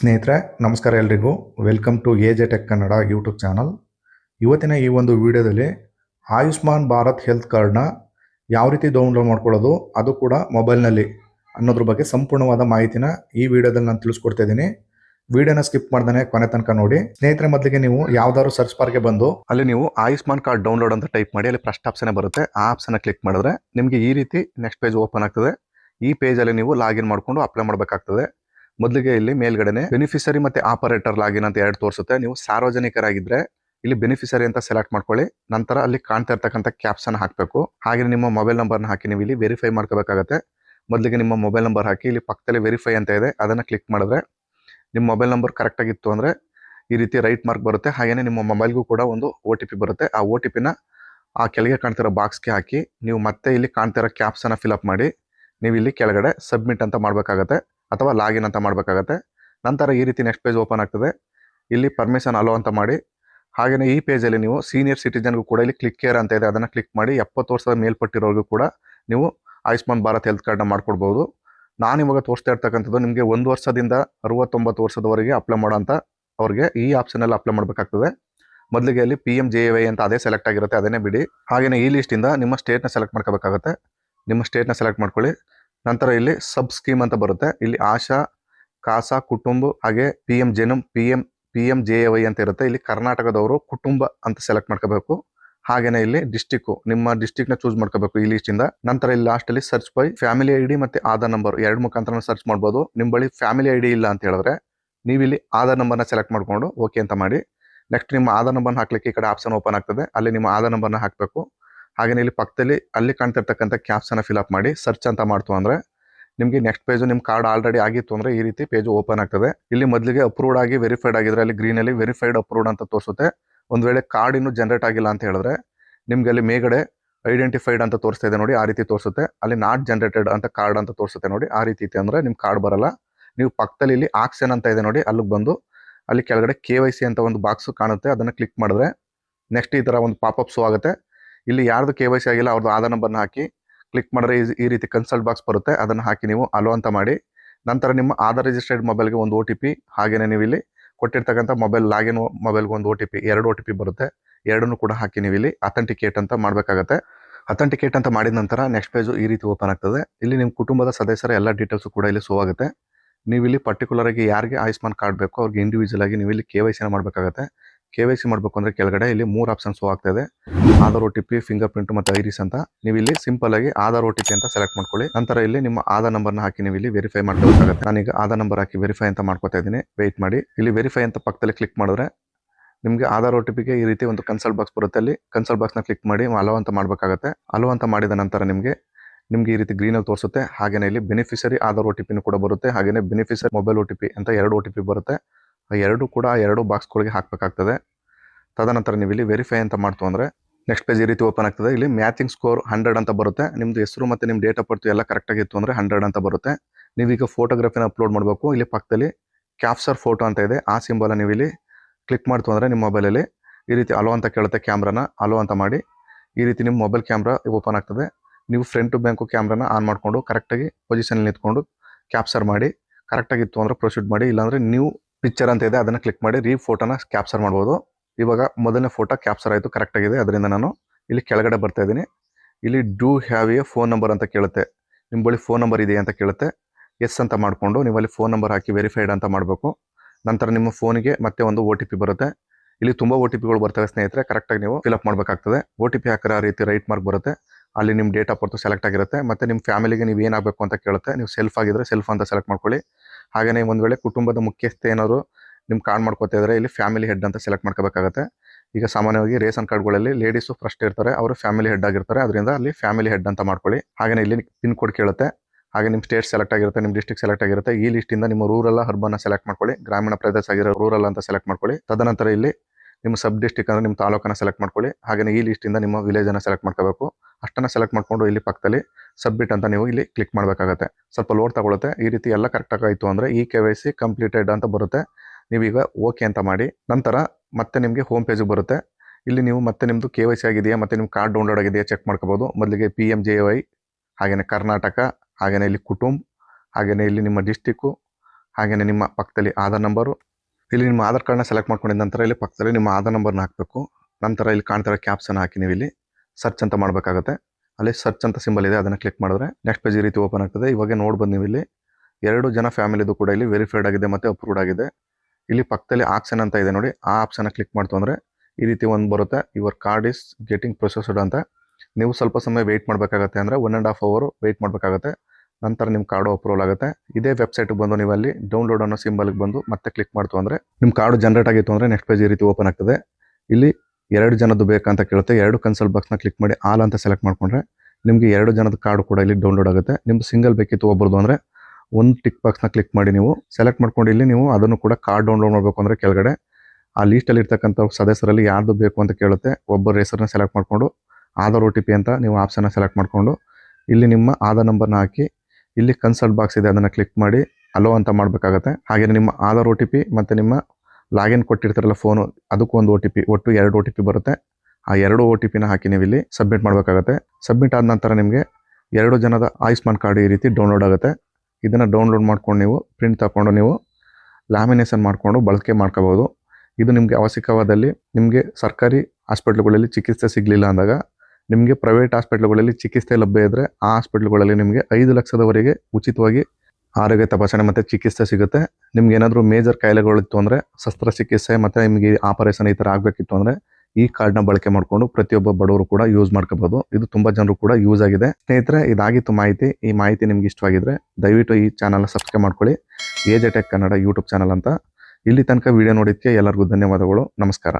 ಸ್ನೇಹಿತರೆ, ನಮಸ್ಕಾರ ಎಲ್ರಿಗೂ. Welcome to A J tech Kannada YouTube channel ಇವತ್ತಿನ ಈ ಒಂದು ವಿಡಿಯೋದಲ್ಲಿ ಆಯುಷ್ಮಾನ್ ಭಾರತ್ ಹೆಲ್ತ್ ಕಾರ್ಡ್ನ ಯಾವ ರೀತಿ ಡೌನ್ಲೋಡ್ ಮಾಡ್ಕೊಳ್ಳೋದು, ಅದು ಕೂಡ ಮೊಬೈಲ್ನಲ್ಲಿ ಅನ್ನೋದ್ರ ಬಗ್ಗೆ ಸಂಪೂರ್ಣವಾದ ಮಾಹಿತಿನ ಈ ವಿಡಿಯೋದಲ್ಲಿ ನಾನು ತಿಳಿಸ್ಕೊಡ್ತಾ ಇದ್ದೀನಿ. ವಿಡಿಯೋನ ಸ್ಕಿಪ್ ಮಾಡ್ದೇ ಕೊನೆ ತನಕ ನೋಡಿ. ಸ್ನೇಹಿತರೆ, ಮೊದಲಿಗೆ ನೀವು ಯಾವ್ದಾದ್ರು ಸರ್ಚ್ ಬಾರ್ಗೆ ಬಂದು ಅಲ್ಲಿ ನೀವು ಆಯುಷ್ಮಾನ್ ಕಾರ್ಡ್ ಡೌನ್ಲೋಡ್ ಅಂತ ಟೈಪ್ ಮಾಡಿ, ಅಲ್ಲಿ ಫಸ್ಟ್ ಆಪ್ಷನ್ ಬರುತ್ತೆ. ಆ ಆಪ್ಷನ್ ಕ್ಲಿಕ್ ಮಾಡಿದ್ರೆ ನಿಮಗೆ ಈ ರೀತಿ ನೆಕ್ಸ್ಟ್ ಪೇಜ್ ಓಪನ್ ಆಗ್ತದೆ. ಈ ಪೇಜಲ್ಲಿ ನೀವು ಲಾಗಿನ್ ಮಾಡಿಕೊಂಡು ಅಪ್ಲೈ ಮಾಡಬೇಕಾಗ್ತದೆ. ಮೊದಲಿಗೆ ಇಲ್ಲಿ ಮೇಲ್ಗಡೆನೆ ಬೆನಿಫಿಷರಿ ಮತ್ತೆ ಆಪರೇಟರ್ ಲಾಗಿನ್ ಅಂತ ಎರಡು ತೋರಿಸುತ್ತೆ. ನೀವು ಸಾರ್ವಜನಿಕರಾಗಿದ್ರೆ ಇಲ್ಲಿ ಬೆನಿಫಿಷರಿ ಅಂತ ಸೆಲೆಕ್ಟ್ ಮಾಡ್ಕೊಳ್ಳಿ. ನಂತರ ಅಲ್ಲಿ ಕಾಣ್ತಾ ಇರ್ತಕ್ಕಂಥ ಕ್ಯಾಪ್ಸನ್ ಹಾಕಬೇಕು. ಹಾಗೆ ನಿಮ್ಮ ಮೊಬೈಲ್ ನಂಬರ್ನ ಹಾಕಿ ನೀವು ಇಲ್ಲಿ ವೆರಿಫೈ ಮಾಡ್ಕೋಬೇಕಾಗತ್ತೆ. ಮೊದಲಿಗೆ ನಿಮ್ಮ ಮೊಬೈಲ್ ನಂಬರ್ ಹಾಕಿ ಇಲ್ಲಿ ಪಕ್ಕದಲ್ಲಿ ವೆರಿಫೈ ಅಂತ ಇದೆ. ಅದನ್ನ ಕ್ಲಿಕ್ ಮಾಡಿದ್ರೆ ನಿಮ್ಮ ಮೊಬೈಲ್ ನಂಬರ್ ಕರೆಕ್ಟ್ ಆಗಿತ್ತು ಅಂದ್ರೆ ಈ ರೀತಿ ರೈಟ್ ಮಾರ್ಕ್ ಬರುತ್ತೆ. ಹಾಗೆಯೇ ನಿಮ್ಮ ಮೊಬೈಲ್ಗೂ ಕೂಡ ಒಂದು ಪಿ ಬರುತ್ತೆ. ಆ ಒ ಟಿ ಆ ಕೆಳಗೆ ಕಾಣ್ತಿರೋ ಬಾಕ್ಸ್ಗೆ ಹಾಕಿ ನೀವು ಮತ್ತೆ ಇಲ್ಲಿ ಕಾಣ್ತಿರೋ ಕ್ಯಾಪ್ಸನ್ನ ಫಿಲಪ್ ಮಾಡಿ ನೀವು ಇಲ್ಲಿ ಕೆಳಗಡೆ ಸಬ್ಮಿಟ್ ಅಂತ ಮಾಡಬೇಕಾಗತ್ತೆ. ಅಥವಾ ಲಾಗಿನ್ ಅಂತ ಮಾಡಬೇಕಾಗತ್ತೆ. ನಂತರ ಈ ರೀತಿ ನೆಕ್ಸ್ಟ್ ಪೇಜ್ ಓಪನ್ ಆಗ್ತದೆ. ಇಲ್ಲಿ ಪರ್ಮಿಷನ್ ಅಲೋ ಅಂತ ಮಾಡಿ. ಹಾಗೆಯೇ ಈ ಪೇಜಲ್ಲಿ ನೀವು ಸೀನಿಯರ್ ಸಿಟಿಜನ್ಗೂ ಕೂಡ ಇಲ್ಲಿ ಕ್ಲಿಕ್ ಕೇರ್ ಅಂತ ಇದೆ. ಅದನ್ನು ಕ್ಲಿಕ್ ಮಾಡಿ ಎಪ್ಪತ್ತು ವರ್ಷದ ಮೇಲ್ಪಟ್ಟಿರೋರಿಗೂ ಕೂಡ ನೀವು ಆಯುಷ್ಮಾನ್ ಭಾರತ್ ಹೆಲ್ತ್ ಕಾರ್ಡ್ನ ಮಾಡ್ಕೊಡ್ಬೋದು. ನಾನು ಇವಾಗ ತೋರಿಸ್ತಾ ಇರ್ತಕ್ಕಂಥದ್ದು ನಿಮಗೆ ಒಂದು ವರ್ಷದಿಂದ ಅರವತ್ತೊಂಬತ್ತು ವರ್ಷದವರೆಗೆ ಅಪ್ಲೈ ಮಾಡೋಂಥ ಅವ್ರಿಗೆ ಈ ಆಪ್ಷನಲ್ಲಿ ಅಪ್ಲೈ ಮಾಡಬೇಕಾಗ್ತದೆ. ಮೊದಲಿಗೆ ಅಲ್ಲಿ ಪಿ ಎಂ ಜೆ ವೈ ಅಂತ ಅದೇ ಸೆಲೆಕ್ಟ್ ಆಗಿರುತ್ತೆ, ಅದನ್ನೇ ಬಿಡಿ. ಹಾಗೆಯೇ ಈ ಲಿಸ್ಟಿಂದ ನಿಮ್ಮ ಸ್ಟೇಟ್ನ ಸೆಲೆಕ್ಟ್ ಮಾಡ್ಕೋಬೇಕಾಗುತ್ತೆ. ನಿಮ್ಮ ಸ್ಟೇಟ್ನ ಸೆಲೆಕ್ಟ್ ಮಾಡ್ಕೊಳ್ಳಿ. ನಂತರ ಇಲ್ಲಿ ಸಬ್ ಸ್ಕೀಮ್ ಅಂತ ಬರುತ್ತೆ. ಇಲ್ಲಿ ಆಶಾ, ಕಾಸಾ, ಕುಟುಂಬ ಹಾಗೆ P M PM P M P M J Y ಅಂತ ಇರುತ್ತೆ. ಇಲ್ಲಿ ಕರ್ನಾಟಕದವರು ಕುಟುಂಬ ಅಂತ ಸೆಲೆಕ್ಟ್ ಮಾಡ್ಕೋಬೇಕು. ಹಾಗೇನೆ ಇಲ್ಲಿ ಡಿಸ್ಟಿಕ್ ನಿಮ್ಮ ಡಿಸ್ಟಿಕ್ನ ಚೂಸ್ ಮಾಡ್ಕೋಬೇಕು ಈ ಲಿಸ್ಟ್ ಇಂದ. ನಂತರ ಇಲ್ಲಿ ಲಾಸ್ಟ್ ಅಲ್ಲಿ ಸರ್ಚ್ ಬೈ ಫ್ಯಾಮಿಲಿ ಐಡಿ ಮತ್ತೆ ಆಧಾರ್ ನಂಬರ್ ಎರಡು ಮುಖಾಂತರ ಸರ್ಚ್ ಮಾಡ್ಬೋದು. ನಿಮ್ ಬಳಿ ಫ್ಯಾಮಿಲಿ ಐಡಿ ಇಲ್ಲ ಅಂತ ಹೇಳಿದ್ರೆ ನೀವು ಇಲ್ಲಿ ಆಧಾರ್ ನಂಬರ್ನ ಸೆಲೆಕ್ಟ್ ಮಾಡ್ಕೊಂಡು ಓಕೆ ಅಂತ ಮಾಡಿ. ನೆಕ್ಸ್ಟ್ ನಿಮ್ಮ ಆಧಾರ್ ನಂಬರ್ನ ಹಾಕ್ಲಿಕ್ಕೆ ಈ ಕಡೆ ಆಪ್ಷನ್ ಓಪನ್ ಆಗ್ತದೆ. ಅಲ್ಲಿ ನಿಮ್ಮ ಆಧಾರ್ ನಂಬರ್ನ ಹಾಕಬೇಕು. ಹಾಗೇನೆ ಇಲ್ಲಿ ಪಕ್ಕದಲ್ಲಿ ಅಲ್ಲಿ ಕಾಣ್ತಿರ್ತಕ್ಕಂಥ ಕ್ಯಾಪ್ಸನ್ನು ಫಿಲಪ್ ಮಾಡಿ ಸರ್ಚ್ ಅಂತ ಮಾಡ್ತು ಅಂದರೆ ನಿಮಗೆ ನೆಕ್ಸ್ಟ್ ಪೇಜು ನಿಮ್ಮ ಕಾರ್ಡ್ ಆಲ್ರೆಡಿ ಆಗಿತ್ತು ಅಂದ್ರೆ ಈ ರೀತಿ ಪೇಜು ಓಪನ್ ಆಗ್ತದೆ. ಇಲ್ಲಿ ಮೊದಲಿಗೆ ಅಪ್ರೂವ್ಡ್ ಆಗಿ ವೆರಿಫೈಡ್ ಆಗಿದ್ರೆ ಅಲ್ಲಿ ಗ್ರೀನಲ್ಲಿ ವೆರಿಫೈಡ್ ಅಪ್ರೂವ್ಡ್ ಅಂತ ತೋರಿಸುತ್ತೆ. ಒಂದ್ ವೇಳೆ ಕಾರ್ಡ್ ಇನ್ನೂ ಜನರೇಟ್ ಆಗಿಲ್ಲ ಅಂತ ಹೇಳಿದ್ರೆ ನಿಮಗೆ ಅಲ್ಲಿ ಮೇಗಡೆ ಐಡೆಂಟಿಫೈಡ್ ಅಂತ ತೋರಿಸ್ತಾ ಇದೆ ನೋಡಿ, ಆ ರೀತಿ ತೋರಿಸುತ್ತೆ. ಅಲ್ಲಿ ನಾಟ್ ಜನರೇಟೆಡ್ ಅಂತ ಕಾರ್ಡ್ ಅಂತ ತೋರಿಸುತ್ತೆ ನೋಡಿ, ಆ ರೀತಿ ಇತ್ತು ಅಂದ್ರೆ ನಿಮ್ಮ ಕಾರ್ಡ್ ಬರಲ್ಲ. ನೀವು ಪಕ್ಕದಲ್ಲಿ ಇಲ್ಲಿ ಆಕ್ಸನ್ ಅಂತ ಇದೆ ನೋಡಿ, ಅಲ್ಲಿಗೆ ಬಂದು ಅಲ್ಲಿ ಕೆಳಗಡೆ ಕೆ ವೈ ಸಿ ಅಂತ ಒಂದು ಬಾಕ್ಸ್ ಕಾಣುತ್ತೆ, ಅದನ್ನ ಕ್ಲಿಕ್ ಮಾಡಿದ್ರೆ ನೆಕ್ಸ್ಟ್ ಈ ತರ ಒಂದು ಪಾಪಪ್ ಶೋ ಆಗುತ್ತೆ. ಇಲ್ಲಿ ಯಾರ್ದು ಕೆ ವೈ ಸಿ ಆಗಿಲ್ಲ ಅವ್ರದ್ದು ಆಧಾರ್ ನಂಬರ್ನ ಹಾಕಿ ಕ್ಲಿಕ್ ಮಾಡಿದ್ರೆ ಈ- ರೀತಿ ಕನ್ಸಲ್ಟ್ ಬಾಕ್ಸ್ ಬರುತ್ತೆ. ಅದನ್ನು ಹಾಕಿ ನೀವು ಅಲೋ ಅಂತ ಮಾಡಿ. ನಂತರ ನಿಮ್ಮ ಆಧಾರ್ ರಿಜಿಸ್ಟರ್ಡ್ ಮೊಬೈಲ್ಗೆ ಒಂದು ಒ ಟಿ ಪಿ ಹಾಗೆಯೇ ನೀವು ಇಲ್ಲಿ ಕೊಟ್ಟಿರ್ತಕ್ಕಂಥ ಮೊಬೈಲ್ ಲಾಗಿನ್ ಮೊಬೈಲ್ಗೆ ಒಂದು ಒ ಟಿ ಪಿ ಎರಡು ಒ ಟಿ ಪಿ ಬರುತ್ತೆ. ಎರಡನ್ನೂ ಕೂಡ ಹಾಕಿ ನೀವು ಇಲ್ಲಿ ಅಥೆಂಟಿಕೇಟ್ ಅಂತ ಮಾಡಬೇಕಾಗತ್ತೆ. ಅಥೆಂಟಿಕೇಟ್ ಅಂತ ಮಾಡಿದ ನಂತರ ನೆಕ್ಸ್ಟ್ ಪೇಜು ಈ ರೀತಿ ಓಪನ್ ಆಗ್ತದೆ. ಇಲ್ಲಿ ನಿಮ್ಮ ಕುಟುಂಬದ ಸದಸ್ಯರ ಎಲ್ಲ ಡೀಟೇಲ್ಸು ಕೂಡ ಇಲ್ಲಿ ಶೋ ಆಗುತ್ತೆ. ನೀವು ಇಲ್ಲಿ ಪರ್ಟಿಕ್ಯುಲರ್ ಆಗಿ ಯಾರಿಗೆ ಆಯುಷ್ಮಾನ್ ಕಾರ್ಡ್ ಬೇಕೋ ಅವ್ರಿಗೆ ಇಂಡಿವಿಜುವಲ್ ಆಗಿ ನೀವು ಇಲ್ಲಿ ಕೆ ವೈ ಸಿನ ಮಾಡಬೇಕಾಗತ್ತೆ. ಕೆ ವೈ ಸಿ ಮಾಡಬೇಕು ಅಂದ್ರೆ ಕೆಳಗಡೆ ಇಲ್ಲಿ ಮೂರು ಆಪ್ಷನ್ಸ್ ಶೋ ಆಗ್ತಾ ಇದೆ. Aadhaar O T P fingerprint ಮತ್ತು ಐರಿಸ್ ಅಂತ. ನೀವು ಇಲ್ಲಿ ಸಿಂಪಲ್ ಆಗಿ ಆಧಾರ್ ಒ ಟಿ ಪಿ ಅಂತ ಸೆಲೆಕ್ಟ್ ಮಾಡ್ಕೊಳ್ಳಿ. ನಂತರ ಇಲ್ಲಿ ನಿಮ್ಮ ಆಧಾರ್ ನಂಬರ್ನ ಹಾಕಿ ನೀವು ಇಲ್ಲಿ ವೆರಿಫೈ ಮಾಡಬೇಕಾಗುತ್ತೆ ನಾನೀಗ ಆಧಾರ್ ನಂಬರ್ ಹಾಕಿ ವೆರಿಫೈ ಅಂತ ಮಾಡ್ಕೊತಾ ಇದ್ದೀನಿ. ವೆಯ್ಟ್ ಮಾಡಿ. ಇಲ್ಲಿ ವೆರಿಫೈ ಅಂತ ಪಕ್ಕದಲ್ಲಿ ಕ್ಲಿಕ್ ಮಾಡಿದ್ರೆ ನಿಮಗೆ ಆಧಾರ್ ಒ ಟಿ ಪಿಗೆ ಈ ರೀತಿ ಒಂದು ಕನ್ಸಲ್ಟ್ ಬಾಕ್ಸ್ ಬರುತ್ತೆ. ಅಲ್ಲಿ ಕನ್ಸಲ್ಟ್ ಬಾಕ್ಸ್ನ ಕ್ಲಿಕ್ ಮಾಡಿ ಅಲೋ ಅಂತ ಮಾಡಬೇಕಾಗುತ್ತೆ. ಅಲೋ ಅಂತ ಮಾಡಿದ ನಂತರ ನಿಮಗೆ ನಿಮಗೆ ಈ ರೀತಿ ಗ್ರೀನಲ್ಲಿ ತೋರಿಸುತ್ತೆ. ಹಾಗೆಯೇ ಇಲ್ಲಿ ಬೆನಿಫಿಷರಿ ಆಧಾರ್ ಒ ಟಿ ಪಿನೂ ಕೂಡ ಬರುತ್ತೆ. ಹಾಗೆಯೇ beneficiary mobile O T P ಅಂತ ಎರಡು ಒ ಟಿ ಪಿ ಬರುತ್ತೆ. ಎರಡು ಕೂಡ ಆ ಎರಡು ಬಾಕ್ಸ್ಗಳಿಗೆ ಹಾಕಬೇಕಾಗ್ತದೆ. ತದನಂತರ ನೀವು ಇಲ್ಲಿ ವೆರಿಫೈ ಅಂತ ಮಾಡ್ತು ಅಂದ್ರೆ ನೆಕ್ಸ್ಟ್ ಪೇಜ್ ಈ ರೀತಿ ಓಪನ್ ಆಗ್ತದೆ. ಇಲ್ಲಿ ಮ್ಯಾಥಿಂಗ್ ಸ್ಕೋರ್ ಹಂಡ್ರೆಡ್ ಅಂತ ಬರುತ್ತೆ. ನಿಮ್ದು ಹೆಸರು ಮತ್ತೆ ನಿಮ್ಮ ಡೇಟ್ ಆಫ್ ಬರ್ತು ಎಲ್ಲ ಕರೆಕ್ಟ್ ಆಗಿತ್ತು ಅಂದ್ರೆ ಹಂಡ್ರೆಡ್ ಅಂತ ಬರುತ್ತೆ. ನೀವೀಗ ಫೋಟೋಗ್ರಫಿನ ಅಪ್ಲೋಡ್ ಮಾಡಬೇಕು. ಇಲ್ಲಿ ಪಕ್ಕದಲ್ಲಿ ಕ್ಯಾಪ್ಸರ್ ಫೋಟೋ ಅಂತ ಇದೆ. ಆ ಸಿಂಬಲ್ ನೀವು ಇಲ್ಲಿ ಕ್ಲಿಕ್ ಮಾಡ್ತು ಅಂದ್ರೆ ನಿಮ್ಮ ಮೊಬೈಲಲ್ಲಿ ಈ ರೀತಿ ಅಲೋ ಅಂತ ಕೇಳುತ್ತೆ ಕ್ಯಾಮ್ರಾನ ಅಲೋ ಅಂತ ಮಾಡಿ ಈ ರೀತಿ ನಿಮ್ಮ ಮೊಬೈಲ್ ಕ್ಯಾಮ್ರಾ ಓಪನ್ ಆಗ್ತದೆ. ನೀವು ಫ್ರಂಟ್ ಬ್ಯಾಂಕು ಕ್ಯಾಮ್ರಾನ ಆನ್ ಮಾಡಿಕೊಂಡು ಕರೆಕ್ಟಾಗಿ ಪೊಸಿಷನಲ್ಲಿ ನಿಂತ್ಕೊಂಡು ಕ್ಯಾಪ್ಚರ್ ಮಾಡಿ ಕರೆಕ್ಟಾಗಿತ್ತು ಅಂದ್ರೆ ಪ್ರೊಸೀಡ್ ಮಾಡಿ. ಇಲ್ಲಾಂದರೆ ನ್ಯೂ ಪಿಕ್ಚರ್ ಅಂತ ಇದೆ, ಅದನ್ನು ಕ್ಲಿಕ್ ಮಾಡಿ ರೀ ಫೋಟೋನ ಕ್ಯಾಪ್ಚರ್ ಮಾಡ್ಬೋದು. ಇವಾಗ ಮೊದಲನೇ ಫೋಟೋ ಕ್ಯಾಪ್ಚರ್ ಆಯಿತು ಕರೆಕ್ಟ್ ಆಗಿದೆ. ಅದರಿಂದ ನಾನು ಇಲ್ಲಿ ಕೆಳಗಡೆ ಬರ್ತಾ ಇದ್ದೀನಿ. ಇಲ್ಲಿ do have a phone number ಅಂತ ಕೇಳುತ್ತೆ. ನಿಮ್ಮ ಬಳಿ ಫೋನ್ ನಂಬರ್ ಇದೆ ಅಂತ ಕೇಳುತ್ತೆ. ಎಸ್ ಅಂತ ಮಾಡಿಕೊಂಡು ನೀವು ಫೋನ್ ನಂಬರ್ ಹಾಕಿ ವೆರಿಫೈಡ್ ಅಂತ ಮಾಡಬೇಕು. ನಂತರ ನಿಮ್ಮ ಫೋನಿಗೆ ಮತ್ತೆ ಒಂದು ಒ ಬರುತ್ತೆ. ಇಲ್ಲಿ ತುಂಬ ಓ ಟಿ ಪಿಗಳು ಬರ್ತವೆ ಸ್ನೇಹಿತರೆ ಕರೆಕ್ಟಾಗಿ ನೀವು ಫಿಲಪ್ ಮಾಡಬೇಕಾಗ್ತದೆ. ಓ ಟಿ ಪಿ ಹಾಕಿರೋ ಆ ರೀತಿ ರೈಟ್ ಮಾರ್ಕ್ ಬರುತ್ತೆ. ಅಲ್ಲಿ ನಿಮ್ಮ ಡೇಟ್ ಆಫ್ ಬರ್ತು ಸೆಲೆಕ್ಟ್ ಆಗಿರುತ್ತೆ. ಮತ್ತೆ ನಿಮ್ಮ ಫ್ಯಾಮಿಲಿಗೆ ನೀವು ಏನಾಗಬೇಕು ಅಂತ ಕೇಳುತ್ತೆ. ನೀವು ಸೆಲ್ಫ್ ಆಗಿದ್ರೆ ಸೆಲ್ಫ್ ಅಂತ ಸೆಲೆಕ್ಟ್ ಮಾಡ್ಕೊಳ್ಳಿ. ಹಾಗೆಯೇ ಒಂದು ವೇಳೆ ಕುಟುಂಬದ ಮುಖ್ಯಸ್ಥ ಏನಾದ್ರು ನಿಮ್ ಕಾರ್ಡ್ ಮಾಡ್ಕೋತಾ ಇದ್ರೆ ಇಲ್ಲಿ ಫ್ಯಾಮಿಲಿ ಹೆಡ್ ಅಂತ ಸೆಲೆಕ್ಟ್ ಮಾಡ್ಕೋಬೇಕಾಗತ್ತೆ. ಈಗ ಸಾಮಾನ್ಯವಾಗಿ ರೇಷನ್ ಕಾರ್ಡ್ಗಳಲ್ಲಿ ಲೇಡೀಸು ಫಸ್ಟ್ ಇರ್ತಾರೆ, ಅವರು ಫ್ಯಾಮಿಲಿ ಹೆಡ್ ಆಗಿರ್ತಾರೆ ಅದರಿಂದ ಅಲ್ಲಿ ಫ್ಯಾಮಿಲಿ ಹೆಡ್ ಅಂತ ಮಾಡ್ಕೊಳ್ಳಿ. ಹಾಗೆ ಇಲ್ಲಿ ಪಿನ್ ಕೋಡ್ ಕೇಳುತ್ತೆ. ಹಾಗೆ ನಿಮ್ಮ ಸ್ಟೇಟ್ ಸೆಲೆಕ್ಟ್ ಆಗಿರುತ್ತೆ ನಿಮ್ಮ ಡಿಸ್ಟ್ರಿಕ್ಟ್ ಸೆಲೆಕ್ಟ್ ಆಗಿರುತ್ತೆ, ಈ ಲಿಸ್ಟಿಂದ ನಿಮ್ಮ ರೂರಲ್ ಹರ್ಬನ್ನ ಸೆಲೆಕ್ಟ್ ಮಾಡ್ಕೊಳ್ಳಿ, ಗ್ರಾಮೀಣ ಪ್ರದೇಶ ಆಗಿರೋ ರೂರಲ್ ಅಂತ ಸೆಲೆಕ್ಟ್ ಮಾಡ್ಕೊಳ್ಳಿ. ತದನಂತರ ಇಲ್ಲಿ ನಿಮ್ಮ ಸಬ್ ಡಿಸ್ಟಿಕ್ ಅಂದರೆ ನಿಮ್ಮ ತಾಲೂಕನ್ನು ಸೆಲೆಕ್ಟ್ ಮಾಡ್ಕೊಳ್ಳಿ. ಹಾಗೆಯೇ ಈ ಲಿಸ್ಟಿಂದ ನಿಮ್ಮ ವಿಲೇಜನ್ನು ಸೆಲೆಕ್ಟ್ ಮಾಡ್ಕೋಬೇಕು. ಅಷ್ಟನ್ನು ಸೆಲೆಕ್ಟ್ ಮಾಡಿಕೊಂಡು ಇಲ್ಲಿ ಪಕ್ಕದಲ್ಲಿ ಸಬ್ಮಿಟ್ ಅಂತ ನೀವು ಇಲ್ಲಿ ಕ್ಲಿಕ್ ಮಾಡಬೇಕಾಗುತ್ತೆ. ಸ್ವಲ್ಪ ಲೋಡ್ ತಗೊಳುತ್ತೆ. ಈ ರೀತಿ ಎಲ್ಲ ಕರೆಕ್ಟಾಗಿ ಆಯಿತು ಅಂದರೆ ಈ ಕೆ ವೈ ಸಿ ಕಂಪ್ಲೀಟೆಡ್ ಅಂತ ಬರುತ್ತೆ. ನೀವೀಗ ಓಕೆ ಅಂತ ಮಾಡಿ. ನಂತರ ಮತ್ತೆ ನಿಮಗೆ ಹೋಮ್ ಪೇಜಿಗೆ ಬರುತ್ತೆ. ಇಲ್ಲಿ ನೀವು ಮತ್ತೆ ನಿಮ್ಮದು ಕೆ ವೈ ಸಿ ಆಗಿದೆಯಾ, ಮತ್ತು ನಿಮ್ಮ ಕಾರ್ಡ್ ಡೌನ್ಲೋಡ್ ಆಗಿದೆಯಾ ಚೆಕ್ ಮಾಡ್ಕೋಬೋದು. ಮೊದಲಿಗೆ ಪಿ ಎಂ ಜೆ ವೈ ಹಾಗೆಯೇ ಕರ್ನಾಟಕ ಹಾಗೆಯೇ ಇಲ್ಲಿ ಕುಟುಂಬ ಹಾಗೆಯೇ ಇಲ್ಲಿ ನಿಮ್ಮ ಡಿಸ್ಟಿಕ್ಕು ಹಾಗೆಯೇ ನಿಮ್ಮ ಪಕ್ಕದಲ್ಲಿ ಆಧಾರ್ ನಂಬರು ಇಲ್ಲಿ ನಿಮ್ಮ ಆಧಾರ್ ಕಾರ್ಡ್ನ ಸೆಲೆಕ್ಟ್ ಮಾಡ್ಕೊಂಡಿದ ನಂತರ ಇಲ್ಲಿ ಪಕ್ಕದಲ್ಲಿ ನಿಮ್ಮ ಆಧಾರ್ ನಂಬರ್ನ ಹಾಕಬೇಕು. ನಂತರ ಇಲ್ಲಿ ಕಾಣ್ತಿರೋ ಕ್ಯಾಪ್ಸನ್ನು ಹಾಕಿ ನೀವು ಇಲ್ಲಿ ಸರ್ಚ್ ಅಂತ ಮಾಡಬೇಕಾಗುತ್ತೆ. ಅಲ್ಲಿ ಸರ್ಚ್ ಅಂತ ಸಿಂಬಲ್ ಇದೆ, ಅದನ್ನು ಕ್ಲಿಕ್ ಮಾಡಿದ್ರೆ ನೆಕ್ಸ್ಟ್ ಪೇಜ್ ಈ ರೀತಿ ಓಪನ್ ಆಗ್ತದೆ. ಇವಾಗ ನೋಡ್ಬೋದು ನೀವು ಇಲ್ಲಿ ಎರಡು ಜನ ಫ್ಯಾಮಿಲಿದು ಕೂಡ ಇಲ್ಲಿ ವೆರಿಫೈಡ್ ಆಗಿದೆ ಮತ್ತು ಅಪ್ರೂವ್ಡ್ ಆಗಿದೆ. ಇಲ್ಲಿ ಪಕ್ಕದಲ್ಲಿ ಆಪ್ಷನ್ ಅಂತ ಇದೆ ನೋಡಿ, ಆ ಆಪ್ಷನ್ ಕ್ಲಿಕ್ ಮಾಡ್ತು ಅಂದರೆ ಈ ರೀತಿ ಒಂದು ಬರುತ್ತೆ. Your card is getting processed ಅಂತ. ನೀವು ಸ್ವಲ್ಪ ಸಮಯ ವೆಯ್ಟ್ ಮಾಡಬೇಕಾಗತ್ತೆ ಅಂದರೆ ಒನ್ ಆ್ಯಂಡ್ ಹಾಫ್ ಅವರು ವೆಯ್ಟ್ ಮಾಡಬೇಕಾಗತ್ತೆ. ನಂತರ ನಿಮ್ಮ ಕಾರ್ಡು ಅಪ್ರೂವಲ್ ಆಗುತ್ತೆ. ಇದೇ ವೆಬ್ಸೈಟ್ಗೆ ಬಂದು ನೀವು ಅಲ್ಲಿ ಡೌನ್ಲೋಡ್ ಅನ್ನೋ ಸಿಂಬಲ್ಗೆ ಬಂದು ಮತ್ತೆ ಕ್ಲಿಕ್ ಮಾಡ್ತು ಅಂದರೆ ನಿಮ್ಮ ಕಾರ್ಡು ಜನರೇಟ್ ಆಗಿತ್ತು ಅಂದರೆ ನೆಕ್ಸ್ಟ್ ಪೇಜ್ ಈ ರೀತಿ ಓಪನ್ ಆಗ್ತದೆ. ಇಲ್ಲಿ ಎರಡು ಜನದ್ದು ಬೇಕಂತ ಕೇಳುತ್ತೆ. ಎರಡು ಕನ್ಸಲ್ ಬಾಕ್ಸ್ನ ಕ್ಲಿಕ್ ಮಾಡಿ ಆಲ್ ಅಂತ ಸೆಲೆಕ್ಟ್ ಮಾಡ್ಕೊಂಡ್ರೆ ನಿಮಗೆ ಎರಡು ಜನದ ಕಾರ್ಡ್ ಕೂಡ ಇಲ್ಲಿ ಡೌನ್ಲೋಡ್ ಆಗುತ್ತೆ. ನಿಮ್ಮದು ಸಿಂಗಲ್ ಬೇಕಿತ್ತು ಒಬ್ಬರದು ಅಂದರೆ ಒಂದು ಟಿಕ್ ಬಾಕ್ಸ್ನ ಕ್ಲಿಕ್ ಮಾಡಿ ನೀವು ಸೆಲೆಕ್ಟ್ ಮಾಡ್ಕೊಂಡು ಇಲ್ಲಿ ನೀವು ಅದನ್ನು ಕೂಡ ಕಾರ್ಡ್ ಡೌನ್ಲೋಡ್ ಮಾಡಬೇಕು ಅಂದರೆ ಕೆಳಗಡೆ ಆ ಲೀಸ್ಟಲ್ಲಿ ಇರ್ತಕ್ಕಂಥ ಸದಸ್ಯರಲ್ಲಿ ಯಾರ್ದು ಬೇಕು ಅಂತ ಕೇಳುತ್ತೆ. ಒಬ್ಬರ ಹೆಸರನ್ನ ಸೆಲೆಕ್ಟ್ ಮಾಡಿಕೊಂಡು ಆಧಾರ್ ಪಿ ಅಂತ ನೀವು ಆಪ್ಷನ್ನ ಸೆಲೆಕ್ಟ್ ಮಾಡಿಕೊಂಡು ಇಲ್ಲಿ ನಿಮ್ಮ ಆಧಾರ್ ನಂಬರ್ನ ಹಾಕಿ ಇಲ್ಲಿ ಕನ್ಸಲ್ಟ್ ಬಾಕ್ಸ್ ಇದೆ, ಅದನ್ನು ಕ್ಲಿಕ್ ಮಾಡಿ ಅಲೋ ಅಂತ ಮಾಡಬೇಕಾಗತ್ತೆ. ಹಾಗೆಯೇ ನಿಮ್ಮ ಆಧಾರ್ ಒ ಟಿ ಪಿ ಮತ್ತು ನಿಮ್ಮ ಲಾಗಿನ್ ಕೊಟ್ಟಿರ್ತಾರಲ್ಲ ಫೋನು ಅದಕ್ಕೂ ಒಂದು ಒ ಟಿ ಪಿ ಒಟ್ಟು ಎರಡು ಒ ಟಿ ಪಿ ಬರುತ್ತೆ. ಆ ಎರಡು ಒ ಟಿ ಪಿನ ಹಾಕಿ ನೀವು ಇಲ್ಲಿ ಸಬ್ಮಿಟ್ ಮಾಡಬೇಕಾಗತ್ತೆ. ಸಬ್ಮಿಟ್ ಆದ ನಂತರ ನಿಮಗೆ ಎರಡು ಜನದ ಆಯುಷ್ಮಾನ್ ಕಾರ್ಡ್ ಈ ರೀತಿ ಡೌನ್ಲೋಡ್ ಆಗುತ್ತೆ. ಇದನ್ನು ಡೌನ್ಲೋಡ್ ಮಾಡ್ಕೊಂಡು ನೀವು ಪ್ರಿಂಟ್ ತಗೊಂಡು ನೀವು ಲ್ಯಾಮಿನೇಷನ್ ಮಾಡಿಕೊಂಡು ಬಳಕೆ ಮಾಡ್ಕೋಬೋದು. ಇದು ನಿಮಗೆ ಅವಶ್ಯಕವಾದಲ್ಲಿ ನಿಮಗೆ ಸರ್ಕಾರಿ ಹಾಸ್ಪಿಟ್ಲ್ಗಳಲ್ಲಿ ಚಿಕಿತ್ಸೆ ಸಿಗಲಿಲ್ಲ ಅಂದಾಗ ನಿಮಗೆ ಪ್ರೈವೇಟ್ ಹಾಸ್ಪಿಟ್ಲ್ಗಳಲ್ಲಿ ಚಿಕಿತ್ಸೆ ಲಭ್ಯ ಇದ್ದರೆ ಆ ಹಾಸ್ಪಿಟ್ಲ್ಗಳಲ್ಲಿ ನಿಮಗೆ ಐದು ಲಕ್ಷದವರೆಗೆ ಉಚಿತವಾಗಿ ಆರೋಗ್ಯ ತಪಾಸಣೆ ಮತ್ತು ಚಿಕಿತ್ಸೆ ಸಿಗುತ್ತೆ. ನಿಮ್ಗೆ ಏನಾದರೂ ಮೇಜರ್ ಕಾಯಿಲೆಗಳಿತ್ತು ಅಂದರೆ ಶಸ್ತ್ರಚಿಕಿತ್ಸೆ ಮತ್ತು ನಿಮಗೆ ಆಪರೇಷನ್ ಈ ಥರ ಆಗಬೇಕಿತ್ತು ಅಂದರೆ ಈ ಕಾರ್ಡ್ನ ಬಳಕೆ ಮಾಡಿಕೊಂಡು ಪ್ರತಿಯೊಬ್ಬ ಬಡವರು ಕೂಡ ಯೂಸ್ ಮಾಡ್ಕೋಬೋದು. ಇದು ತುಂಬ ಜನರು ಕೂಡ ಯೂಸ್ ಆಗಿದೆ. ಸ್ನೇಹಿತರೆ, ಇದಾಗಿತ್ತು ಮಾಹಿತಿ. ಈ ಮಾಹಿತಿ ನಿಮ್ಗೆ ಇಷ್ಟವಾಗಿದ್ರೆ ದಯವಿಟ್ಟು ಈ ಚಾನಲ್ನ ಸಬ್ಸ್ಕ್ರೈಬ್ ಮಾಡ್ಕೊಳ್ಳಿ. ಏಜ್ ಅಟೆಕ್ ಟೆಕ್ ಕನ್ನಡ ಯೂಟ್ಯೂಬ್ ಚಾನಲ್ ಅಂತ. ಇಲ್ಲಿ ತನಕ ವಿಡಿಯೋ ನೋಡಿದ್ದಕ್ಕೆ ಎಲ್ಲರಿಗೂ ಧನ್ಯವಾದಗಳು. ನಮಸ್ಕಾರ.